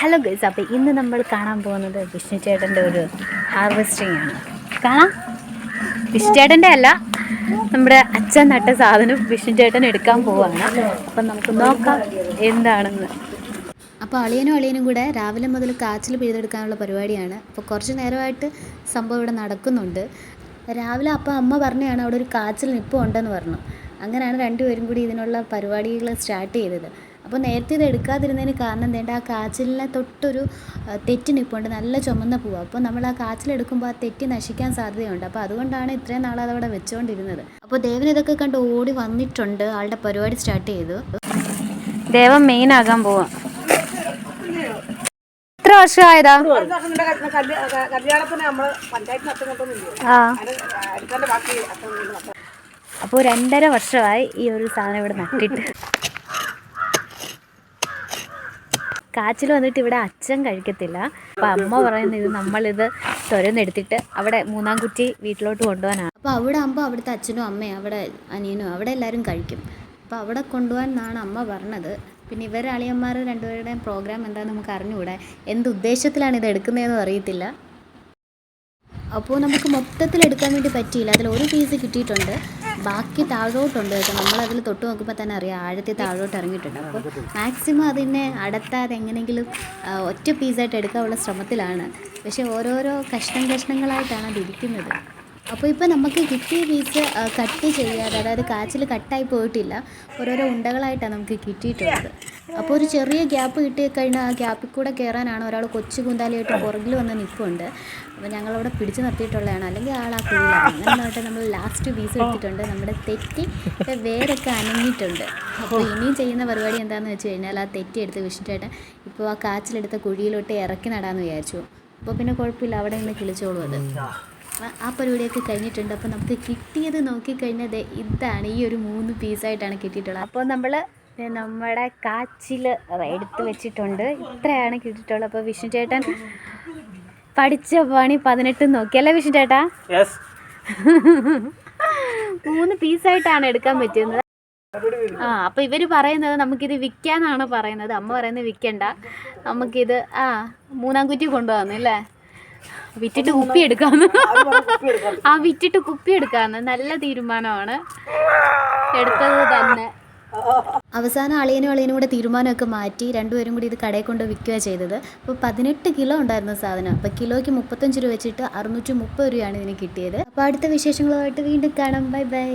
Hello guys അപ്പോൾ ഇന്ന് നമ്മൾ കാണാൻ പോകുന്നത് വിഷ്ണു ചേട്ടന്റെ ഒരു ഹാർവെസ്റ്റിംഗ് ആണ്. കാണാം. വിഷ്ണു ചേട്ടന്റെ അല്ല നമ്മുടെ അച്ഛൻ നട്ട സാധനം വിഷ്ണു ചേട്ടൻ എടുക്കാൻ പോവാണ്. അപ്പം നമുക്ക് നോക്കാം എന്താണെന്ന്. അപ്പോൾ അളിയനും അളിയനും കൂടെ രാവിലെ മുതൽ കാച്ചിൽ പിഴുതെടുക്കാനുള്ള പരിപാടിയാണ്. അപ്പോൾ കുറച്ച് നേരമായിട്ട് സംഭവം ഇവിടെ നടക്കുന്നുണ്ട്. രാവിലെ അപ്പോൾ അമ്മ പറഞ്ഞാണ് അവിടെ ഒരു കാച്ചിൽ നിപ്പുണ്ടെന്ന് പറഞ്ഞു. അങ്ങനെയാണ് രണ്ടുപേരും കൂടി ഇതിനുള്ള പരിപാടികൾ സ്റ്റാർട്ട് ചെയ്തത്. അപ്പോൾ നേരത്തെ ഇത് എടുക്കാതിരുന്നതിന് കാരണം എന്തേണ്ട ആ കാച്ചിലിനെ തൊട്ടൊരു തെറ്റി നിപ്പുണ്ട്. നല്ല ചുമന്ന പൂവ്. അപ്പോൾ നമ്മൾ ആ കാച്ചിലെടുക്കുമ്പോൾ ആ തെറ്റി നശിക്കാൻ സാധ്യതയുണ്ട്. അപ്പോൾ അതുകൊണ്ടാണ് ഇത്രയും നാൾ അതവിടെ വെച്ചുകൊണ്ടിരുന്നത് അപ്പോൾ ദേവൻ ഇതൊക്കെ കണ്ട് ഓടി വന്നിട്ടുണ്ട്. ആളുടെ പരിപാടി സ്റ്റാർട്ട് ചെയ്തു. ദേവൻ മെയിൻ ആകാൻ പോവാ. എത്ര വർഷമായതാ? കല്യാണത്തിന് നമ്മൾ പഞ്ചായത്തിന് അച്ഛൻ കൊണ്ടൊന്നുമില്ല അപ്പോൾ രണ്ടര വർഷമായി ഈ ഒരു സാധനം ഇവിടെ നട്ടിട്ട്. കാച്ചിൽ വന്നിട്ട് ഇവിടെ അച്ഛൻ കഴിക്കത്തില്ല. അപ്പം അമ്മ പറയുന്നത് ഇത് നമ്മളിത് തുരന്നെടുത്തിട്ട് അവിടെ മൂന്നാം കുറ്റി വീട്ടിലോട്ട് കൊണ്ടുപോകാനാണ് അപ്പോൾ അവിടെ ആകുമ്പോൾ അവിടുത്തെ അച്ഛനും അമ്മയും അവിടെ അനിയനും അവിടെ എല്ലാവരും കഴിക്കും. അപ്പോൾ അവിടെ കൊണ്ടുപോകാൻ എന്നാണ് അമ്മ പറഞ്ഞത്. പിന്നെ ഇവരെ അളിയന്മാർ രണ്ടുപേരുടെയും പ്രോഗ്രാം എന്താണെന്ന് നമുക്ക് അറിഞ്ഞുകൂടെ? എന്ത് ഉദ്ദേശത്തിലാണ് ഇത് എടുക്കുന്നതെന്നും അറിയത്തില്ല. അപ്പോൾ നമുക്ക് മൊത്തത്തിൽ എടുക്കാൻ വേണ്ടി പറ്റിയില്ല. അതിൽ ഒരു പീസ് കിട്ടിയിട്ടുണ്ട്. ബാക്കി താഴോട്ടുണ്ട് കേട്ടോ. നമ്മളതിൽ തൊട്ട് നോക്കുമ്പോൾ തന്നെ അറിയാം. ആഴത്തിൽ താഴോട്ട് ഇറങ്ങിയിട്ടുണ്ട്. അപ്പോൾ മാക്സിമം അതിനെ അടത്താതെ എങ്ങനെയെങ്കിലും ഒറ്റ പീസായിട്ട് എടുക്കാനുള്ള ശ്രമത്തിലാണ്. പക്ഷേ ഓരോരോ കഷ്ണം കഷ്ണങ്ങളായിട്ടാണ് അത് ഇരിക്കുന്നത്. അപ്പോൾ ഇപ്പോൾ നമുക്ക് കിട്ടിയ പീസ് കട്ട് ചെയ്യാതെ അതായത് കാച്ചിൽ കട്ടായി പോയിട്ടില്ല. ഓരോരോ ഉണ്ടകളായിട്ടാണ് നമുക്ക് കിട്ടിയിട്ടുള്ളത്. അപ്പോൾ ഒരു ചെറിയ ഗ്യാപ്പ് കിട്ടിക്കഴിഞ്ഞാൽ ആ ഗ്യാപ്പിൽ കൂടെ കയറാനാണ് ഒരാൾ കൊച്ചു കുന്താലിയായിട്ട് പുറകിൽ വന്ന് നിൽപ്പുണ്ട്. അപ്പോൾ ഞങ്ങളവിടെ പിടിച്ചു നിർത്തിയിട്ടുള്ളതാണ്. അല്ലെങ്കിൽ ആൾ ആ കുഴിയിലാണ്. അങ്ങനെ നമ്മൾ ലാസ്റ്റ് പീസ് എടുത്തിട്ടുണ്ട്. നമ്മുടെ തെറ്റി വേരൊക്കെ അനങ്ങിയിട്ടുണ്ട്. അപ്പോൾ ഇനിയും ചെയ്യുന്ന പരിപാടി എന്താണെന്ന് വെച്ച് കഴിഞ്ഞാൽ ആ തെറ്റി എടുത്ത് വിഷിട്ടായിട്ട് ഇപ്പോൾ ആ കാച്ചിലെടുത്ത കുഴിയിലോട്ട് ഇറക്കി നടാമെന്ന് വിചാരിച്ചു. അപ്പോൾ പിന്നെ കുഴപ്പമില്ല. അവിടെ നിന്ന് കിളിച്ചോളും അത്. ആ- പരിപാടിയൊക്കെ കഴിഞ്ഞിട്ടുണ്ട്. അപ്പോൾ നമുക്ക് കിട്ടിയത് നോക്കിക്കഴിഞ്ഞാൽ ദേ ഇതാണ് ഈ ഒരു മൂന്ന് പീസായിട്ടാണ് കിട്ടിയിട്ടുള്ളത്. അപ്പോൾ നമ്മൾ നമ്മുടെ കാച്ചിൽ എടുത്ത് വെച്ചിട്ടുണ്ട്. ഇത്രയാണ് കിട്ടിയിട്ടുള്ളത്. അപ്പോൾ വിഷ്ണു ചേട്ടൻ പഠിച്ച പണി പതിനെട്ട് നോക്കിയല്ലേ വിഷ്ണു ചേട്ടാ? മൂന്ന് പീസായിട്ടാണ് എടുക്കാൻ പറ്റുന്നത് ആ അപ്പൊ ഇവർ പറയുന്നത് നമുക്കിത് വിൽക്കാന്നാണ് പറയുന്നത്. അമ്മ പറയുന്നത് വിൽക്കണ്ട. നമുക്കിത് ആ മൂന്നാം കുറ്റി കൊണ്ടുവന്നു അല്ലേ വിറ്റിട്ട് കുപ്പി എടുക്കാന്ന്. ആ വിറ്റിട്ട് കുപ്പി എടുക്കാന്ന്. നല്ല തീരുമാനമാണ്. എടുത്തത് തന്നെ. അവസാനം അളിയനും അളിയനും കൂടെ തീരുമാനമൊക്കെ മാറ്റി രണ്ടുപേരും കൂടി ഇത് കടയിൽ കൊണ്ട് വിൽക്കുക ചെയ്തത്. അപ്പോൾ പതിനെട്ട് കിലോ ഉണ്ടായിരുന്ന സാധനം. അപ്പോൾ കിലോയ്ക്ക് മുപ്പത്തഞ്ച് രൂപ വെച്ചിട്ട് അറുന്നൂറ്റി മുപ്പത് രൂപയാണ് ഇതിന് കിട്ടിയത്. അപ്പോൾ അടുത്ത വിശേഷങ്ങളുമായിട്ട് വീണ്ടും കാണാം. Bye bye.